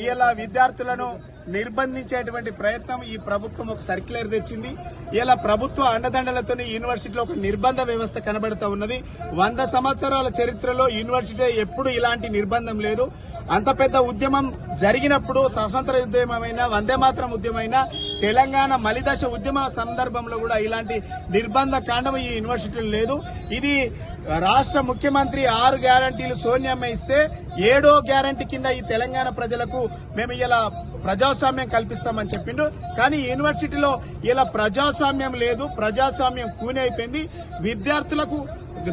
ఇలా విద్యార్థులను నిర్బంధించేటువంటి ప్రయత్నం ఈ ప్రభుత్వం ఒక సర్క్యులర్ తెచ్చింది. ఇలా ప్రభుత్వ అండదండలతో యూనివర్సిటీలో ఒక నిర్బంధ వ్యవస్థ కనబడుతూ ఉన్నది. వంద సంవత్సరాల చరిత్రలో యూనివర్సిటీ ఎప్పుడు ఇలాంటి నిర్బంధం లేదు. అంత పెద్ద ఉద్యమం జరిగినప్పుడు స్వతంత్ర ఉద్యమమైన వందే మాత్రం ఉద్యమైనా తెలంగాణ మలిదశ ఉద్యమ సందర్భంలో కూడా ఇలాంటి నిర్బంధ కాండం ఈ యూనివర్సిటీలు లేదు. ఇది రాష్ట్ర ముఖ్యమంత్రి ఆరు గ్యారంటీలు సోనియమ్మ ఇస్తే ఏడో గ్యారంటీ కింద ఈ తెలంగాణ ప్రజలకు మేము ఇలా ప్రజాస్వామ్యం కల్పిస్తామని చెప్పిండు. కానీ యూనివర్సిటీలో ఇలా ప్రజాస్వామ్యం లేదు ప్రజాస్వామ్యం కూని అయిపోయింది. విద్యార్థులకు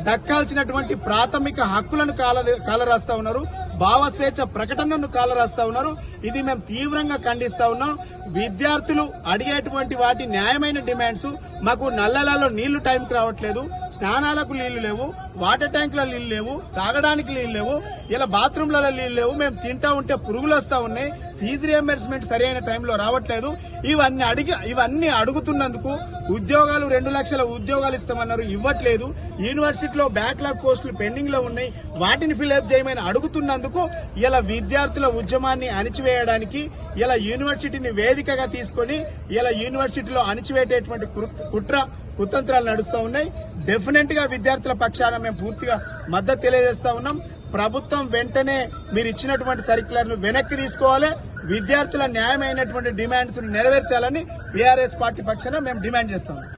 దక్కాల్సినటువంటి ప్రాథమిక హక్కులను కాల కాలరాస్తా ఉన్నారు. భావ స్వేచ్ఛ ప్రకటనను కాలరాస్తా ఉన్నారు. ఇది మేము తీవ్రంగా ఖండిస్తా ఉన్నాం. విద్యార్థులు అడిగేటువంటి వాటి న్యాయమైన డిమాండ్స్ మాకు నల్లలలో నీళ్ళు టైంకి రావట్లేదు. స్నానాలకు నీళ్ళు లేవు వాటర్ ట్యాంకులలో నీళ్ళు లేవు తాగడానికి నీళ్ళు లేవు ఇలా బాత్రూంలలో నీళ్ళు లేవు. మేము తింటా ఉంటే పురుగులు వస్తా ఉన్నాయి. ఫీజు రియంబర్స్మెంట్ సరైన టైంలో రావట్లేదు. ఇవన్నీ అడిగి ఇవన్నీ అడుగుతున్నందుకు ఉద్యోగాలు రెండు లక్షల ఉద్యోగాలు ఇస్తామన్నారు. ఇవ్వట్లేదు. యూనివర్సిటీలో బ్యాక్లాగ్ పోస్టులు పెండింగ్లో ఉన్నాయి. వాటిని ఫిల్అప్ చేయమని అడుగుతున్నందుకు ఇలా విద్యార్థుల ఉద్యమాన్ని అణిచివేయడానికి ఇలా యూనివర్సిటీని వేదికగా తీసుకొని ఇలా యూనివర్సిటీలో అణిచివేటేటువంటి కుట్ర- కుట్ర కుతంత్రాలు నడుస్తూ ఉన్నాయి. డెఫినెట్గా విద్యార్థుల పక్షాన మేము పూర్తిగా మద్దతు తెలియజేస్తా ఉన్నాం. ప్రభుత్వం వెంటనే మీరు ఇచ్చినటువంటి సర్క్యులర్ను వెనక్కి తీసుకోవాలి. విద్యార్థుల న్యాయమైనటువంటి డిమాండ్స్ నెరవేర్చాలని బీఆర్ఎస్ పార్టీ పక్షాన మేము డిమాండ్ చేస్తాం.